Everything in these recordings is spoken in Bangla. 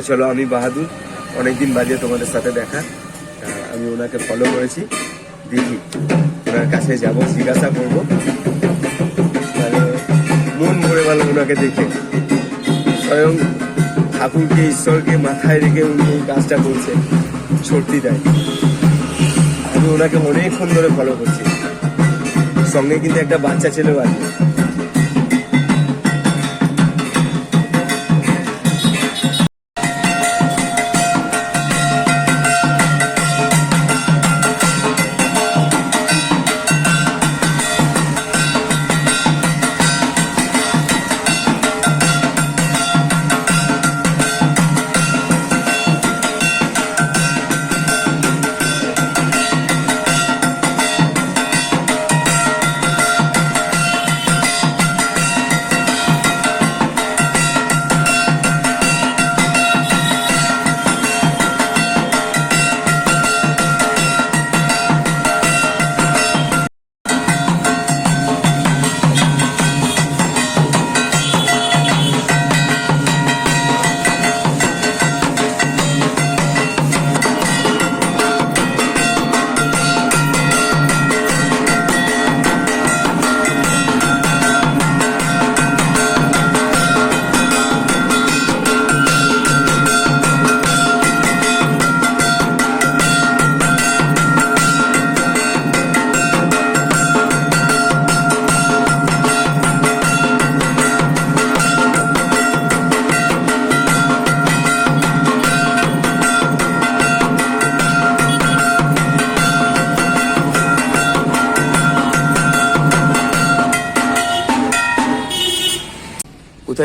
তা চলো, আমি বাহাদুর। অনেকদিন বাজে তোমাদের সাথে দেখা। আমি ওনাকে ফলো করেছি। দেখি ওনার কাছে যাব, জিজ্ঞাসা করব। মানে ভরে ভালো ওনাকে দেখে। স্বয়ং ঠাকুরকে, ঈশ্বরকে মাথায় রেখে উনি কাজটা করছে সত্যি তাই। আমি ওনাকে অনেকক্ষণ ধরে ফলো করছি। সঙ্গে কিন্তু একটা বাচ্চা ছেলেও আছে।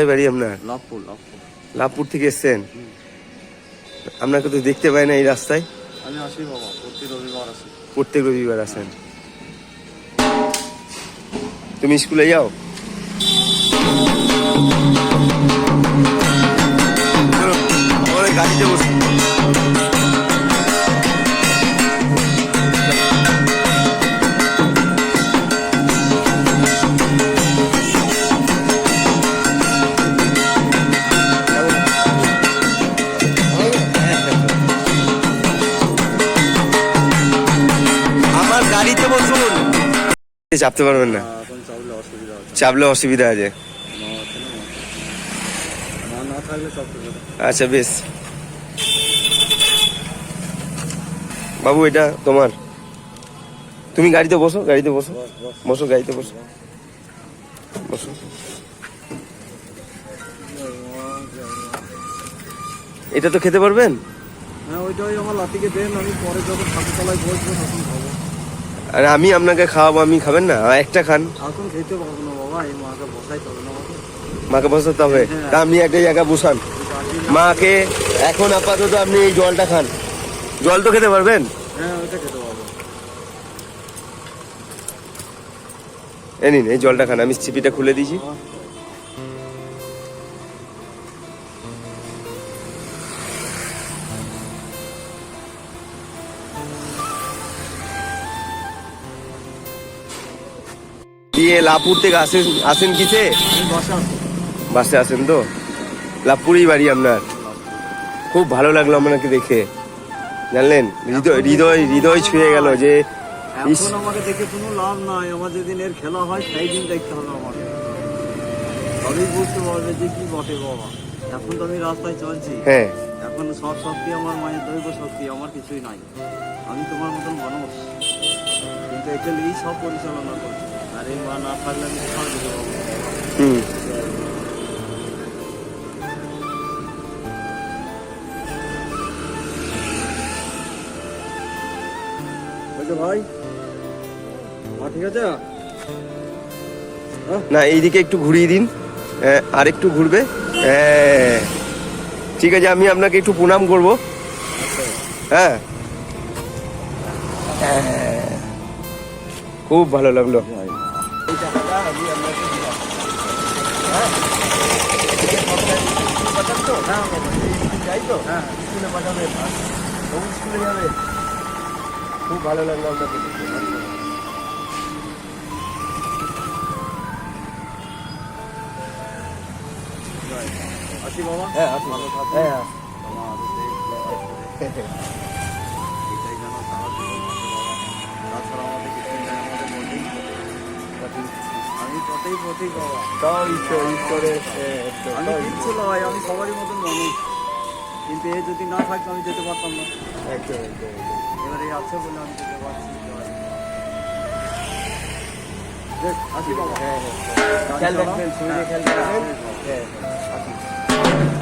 কোথায় বাড়ি আপনার? লাভপুর লাভপুর। লাভপুর থেকে এসছেন? আপনাকে তো দেখতে পাই না এই রাস্তায়। আমি আসি বাবা প্রতি রবিবার আসি। প্রত্যেক রবিবার আসেন। তুমি স্কুলে যাও? গাড়িতে বসো। চাপতে পারবেন না। চাপলে অসুবিধা আছে। আচ্ছা বেশ। বাবু, এটা তোমার। তুমি গাড়িতে বসো গাড়িতে বসো। বস, গাড়িতে বসো। বসো। এটা তো খেতে পারবেন? হ্যাঁ ওইটাই আমার লাতিকে দেন, আমি পরে যখন ঠাকুরতলায় বসবো তখন খাব। আর আমি আপনাকে খাওয়াবো আমি খাবেন না? একটা খান। এখন খেতে পারব না বাবা এই মাকে বসাইতে হবে না মাকে বসাতে হবে? তা আপনি একটা জায়গা বসান। মাকে এখন আপাতত আপনি এই জলটা খান। জল তো খেতে পারবেন? হ্যাঁ ওইটা খেতে পারব এ নিন এই জলটা খান। আমি চিপিটা খুলে দিয়েছি। দিয়ে লাভপুর থেকে আসেন আসেন কিসে? আমি বসে আসেন তো। লাভপুরেই বাড়ি আপনার। খুব ভালো লাগল আপনাকে দেখে। জানলেন? হৃদয় হৃদয় হৃদয় ছুঁয়ে গেল যে এখন আমাকে দেখে কোনো লাভ নাই। আমার যেদিন এর খেলা হয় সেই দিন দেখতে হবে আমাকে। তবেই বুঝতে পারবে যে কি বটে বাবা। এখন তো আমি রাস্তায় চলছি। হ্যাঁ। এখন সব শক্তি আমার মায়ের দৈব শক্তি আমার কিছুই নাই। আমি তোমার মতন মানুষ। কিন্তু এটা নিয়েই সব পরিচালনা করছি। হুম। ভাই ঠিক আছে? না এইদিকে একটু ঘুরিয়ে দিন। হ্যাঁ, আর একটু ঘুরবে। হ্যাঁ ঠিক আছে আমি আপনাকে একটু প্রণাম করব। হ্যাঁ। হ্যাঁ। খুব ভালো লাগল। এই টাকাটা আপনাকে হ্যাঁ তো? যাই তো হ্যাঁ স্কুলে পাঠাবেন কোন স্কুলে যাবে খুব ভালো লাগল আপনাকে আসি বাবা হ্যাঁ হ্যাঁ আমাদের কিছুই নাই আমাদের প্রতীক। আমি পথেই পথেই আমি সবারই মতন মানুষ কিন্তু এ যদি না থাকতো আমি যেতে পারতাম না এবার আছে বলে আমি যেতে পারছি হ্যাঁ হ্যাঁ খেয়াল রাখবেন শরীরে হ্যাঁ, খেয়াল হ্যাঁ, রাখবেন হ্যাঁ হ্যাঁ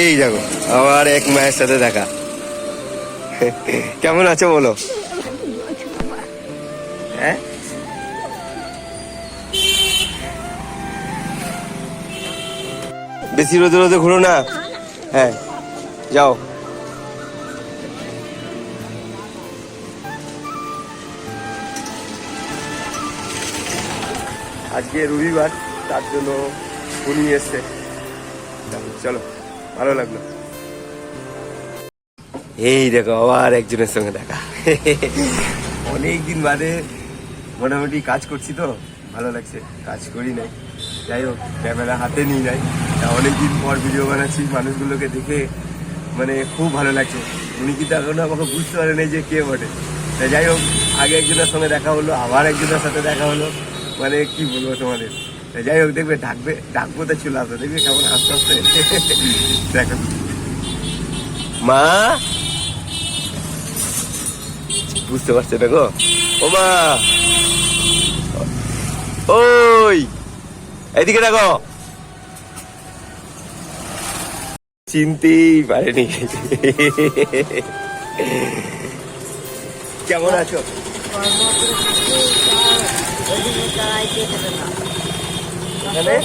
এই দেখো, আবার এক মায়ের সাথে দেখা। কেমন আছো বলো? হ্যাঁ? বেশি রোদে রোদে ঘুরো না? হ্যাঁ যাও। আজকে রবিবার, তার জন্য উনি এসছে। চলো। ভালো লাগল। এই দেখো আবার একজনের সঙ্গে দেখা। অনেক দিন বাদে মোটামুটি কাজ করছি তো ভালো লাগছে। কাজ করি নাই। যাই হোক ক্যামেরা হাতে নিই নাই। তা অনেকদিন পর ভিডিও বানাচ্ছি মানুষগুলোকে দেখে মানে খুব ভালো লাগছে। উনি কিন্তু এখনও আমাকে বুঝতে পারেন যে কে বটে। তা যাই হোক আগে একজনের সঙ্গে দেখা হলো আবার একজনের সাথে দেখা হলো। মানে কি বলব তোমাদের? যাই হোক দেখবে ডাকবে ডাকবো তো চলে আসবে দেখবে কেমন আস্তে আস্তে। দেখো। মা? বুঝতে পারছে না গো। ও মা! ওই! এদিকে দেখো। চিনতেই পারেনি। কেমন আছো? এখানে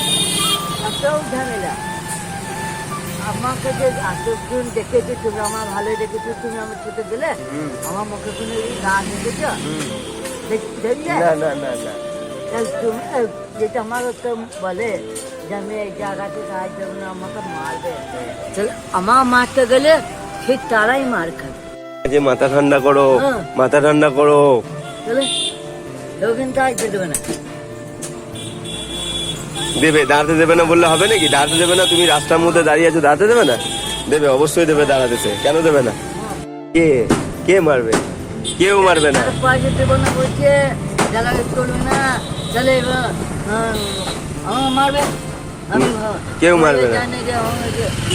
একটাও ঝামেলা। আমাকে যে এতক্ষণ দেখেছ তুমি আমার দেখেছ তুমি আমার ছুটে দিলে আমার মুখে কোনো গান দেখেছ দেখলে না না না না। তুমি যেটা আমার বলে যে আমি এই জায়গাতে সাহায্য করব আমাকে মারবে। আমার মারতে গেলে ঠিক তারাই মার খাবে। যে মাথা ঠান্ডা করো হ্যাঁ। মাথা ঠান্ডা করো। তাহলে কিন্তু আসতে দেবে না। দেবে দাঁড়াতে দেবে না বললে হবে নাকি? দাঁড়াতে দেবে না তুমি রাস্তার মধ্যে দাঁড়িয়ে আছো দাঁড়াতে দেবে না? দেবে অবশ্যই দেবে দাঁড়াতেছে। কেন দেবে না? কে? কে মারবে? কেউ মারবে না। মারবে? কেউ মারবে না।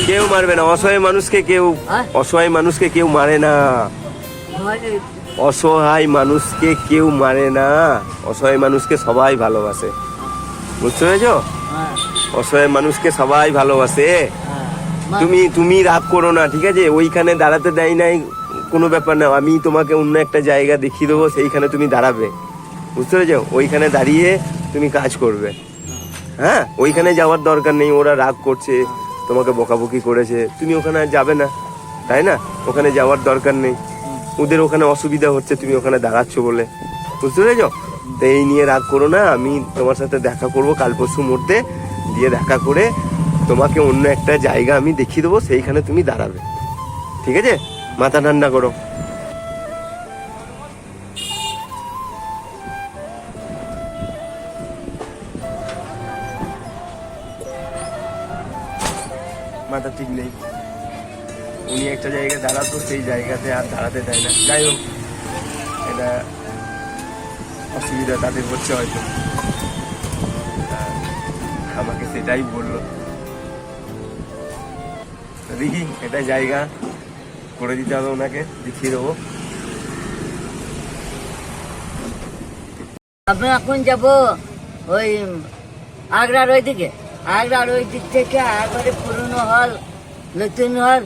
কেউ মারবে না। অসহায় মানুষকে কেউ হ্যাঁ? অসহায় মানুষকে কেউ মারে না। অসহায় মানুষকে কেউ মারে না। অসহায় মানুষকে সবাই ভালোবাসে। বুঝতে পেরেছ? হ্যাঁ, অসহায় মানুষকে সবাই ভালোবাসে। হ্যাঁ। তুমি তুমি রাগ করো না ঠিক আছে? ওইখানে দাঁড়াতে দেয় নাই কোনো ব্যাপার না। আমি তোমাকে অন্য একটা জায়গা দেখিয়ে দেবো সেইখানে তুমি দাঁড়াবে। বুঝতে পেরেছ? ওইখানে দাঁড়িয়ে তুমি কাজ করবে। হ্যাঁ? ওইখানে যাওয়ার দরকার নেই ওরা রাগ করছে তোমাকে বকাবকি করেছে। তুমি ওখানে আর যাবে না তাই না? ওখানে যাওয়ার দরকার নেই। ওদের ওখানে অসুবিধা হচ্ছে তুমি ওখানে দাঁড়াচ্ছ বলে। বুঝতে পেরেছ? এই নিয়ে রাগ করো না, আমি তোমার সাথে দেখা করব কাল পরশু মধ্যে দিয়ে দেখা করে তোমাকে অন্য একটা জায়গা আমি দেখিয়ে দেবো, সেইখানে তুমি দাঁড়াবে। ঠিক আছে? মাথা ঠান্ডা করো। মাথা ঠিক নেই। উনি একটা জায়গায় দাঁড়াতো, সেই জায়গাতে আর দাঁড়াতে দেয় না। যাই হোক, এটা অসুবিধা তাদের হচ্ছে হয়তো। আমাকে সেটাই বলল। দেখি এটা জায়গা করে দিতে হবে ওনাকে দেখিয়ে দেবো। আমি এখন যাব ওই আগ্রার ওই দিকে আগ্রার ওই দিক থেকে একবারে পুরনো হল নতুন হল।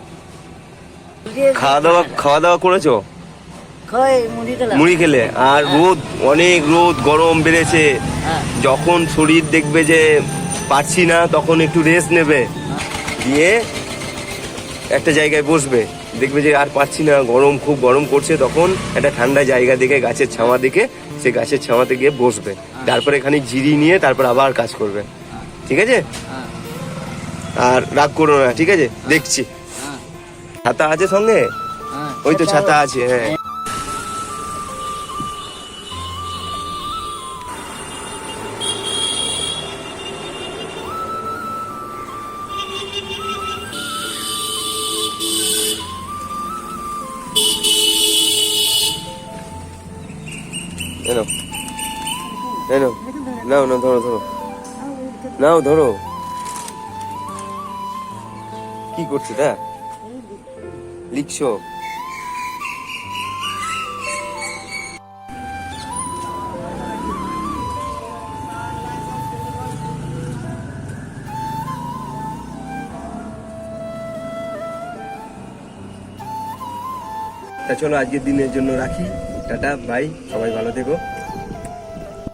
খাওয়া দাওয়া খাওয়া দাওয়া করেছ? মুড়ি খেলে? আর রোদ অনেক রোদ গরম বেড়েছে। হ্যাঁ। যখন শরীর দেখবে যে পারছি না তখন একটু রেস্ট নেবে। দিয়ে একটা জায়গায় বসবে। দেখবে যে আর পারছি না গরম খুব গরম করছে। তখন একটা ঠান্ডা জায়গা দেখে গাছের ছাওয়া দেখে সে গাছের ছাওয়াতে গিয়ে বসবে। তারপর এখানে জিরি নিয়ে তারপর আবার কাজ করবে। ঠিক আছে? হ্যাঁ। আর রাগ করো না ঠিক আছে? দেখছি। হ্যাঁ ছাতা আছে সঙ্গে? হ্যাঁ। ওই তো ছাতা আছে হ্যাঁ। নাও না ধরো ধরো। নাও, ধরো। কি করছ, তা? লিখছো? তা চলো, আজকের দিনের জন্য রাখি। Tata, bye. সবাই ভালো থেকো।